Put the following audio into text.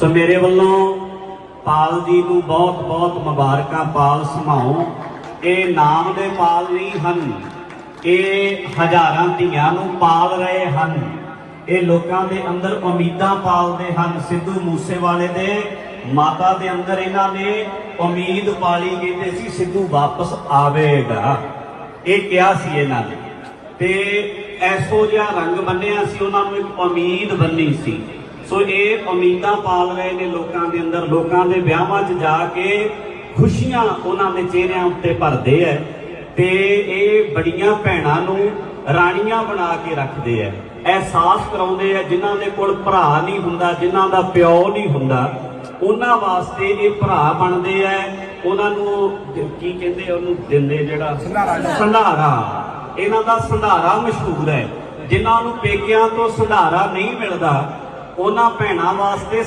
ਸੋ ਮੇਰੇ ਵੱਲੋਂ ਪਾਲ ਜੀ ਨੂੰ ਬਹੁਤ ਬਹੁਤ ਮੁਬਾਰਕਾਂ, ਪਾਲ ਸਮਾਓ। ਇਹ ਨਾਮ ਦੇ ਪਾਲ ਨਹੀਂ ਹਨ, ਇਹ ਹਜ਼ਾਰਾਂ ਧੀਆਂ ਨੂੰ ਪਾਲ ਰਹੇ ਹਨ। ਇਹ ਲੋਕਾਂ ਦੇ ਅੰਦਰ ਉਮੀਦਾਂ ਪਾਲਦੇ ਹਨ, ਸਿੱਧੂ ਮੂਸੇਵਾਲੇ ਦੇ ਮਾਤਾ ਦੇ ਅੰਦਰ ਇਹਨਾਂ ਨੇ ਉਮੀਦ ਪਾਲੀ ਕਹਿੰਦੇ ਸੀ ਸਿੱਧੂ ਵਾਪਸ ਆਵੇਗਾ। ਇਹ ਕਿਹਾ ਸੀ ਇਹਨਾਂ ਨੇ। ਤੇ ਐਸੋ ਜਿਹਾ ਰੰਗ ਬੰਨਿਆ ਸੀ, ਉਹਨਾਂ ਨੂੰ ਇੱਕ ਉਮੀਦ ਬੰਨੀ ਸੀ। ਸੋ ਇਹ ਉਮੀਦਾਂ ਪਾਲ ਰਹੇ ਨੇ ਲੋਕਾਂ ਦੇ ਅੰਦਰ ਲੋਕਾਂ ਦੇ ਵਿਆਹਾਂ 'ਚ ਜਾ ਕੇ ਖੁਸ਼ੀਆਂ ਉਹਨਾਂ ਦੇ ਚਿਹਰਿਆਂ ਉੱਤੇ ਭਰਦੇ ਐ ਤੇ ਇਹ ਬੜੀਆਂ ਭੈਣਾਂ ਨੂੰ ਰਾਣੀਆਂ ਬਣਾ ਕੇ ਰੱਖਦੇ ਐ। ਅਹਿਸਾਸ ਕਰਾਉਂਦੇ ਐ ਜਿਨ੍ਹਾਂ ਦੇ ਕੋਲ ਭਰਾ ਨਹੀਂ ਹੁੰਦਾ ਜਿਨ੍ਹਾਂ ਦਾ ਪਿਓ ਨਹੀਂ ਹੁੰਦਾ ਉਹਨਾਂ ਵਾਸਤੇ ਇਹ ਭਰਾ ਬਣਦੇ ਐ। ਉਹਨਾਂ ਨੂੰ ਕੀ ਕਹਿੰਦੇ ਉਹਨੂੰ ਦਿੰਦੇ ਜਿਹੜਾ? ਸੰਧਾਰਾ ਇਹਨਾਂ ਦਾ ਸੰਧਾਰਾ ਮਸ਼ਹੂਰ ਹੈ ਜਿਨ੍ਹਾਂ ਨੂੰ ਪੇਕਿਆਂ ਤੋਂ ਸੰਧਾਰਾ ਨਹੀਂ ਮਿਲਦਾ ਉਹਨਾਂ ਭੈਣਾਂ ਵਾਸਤੇ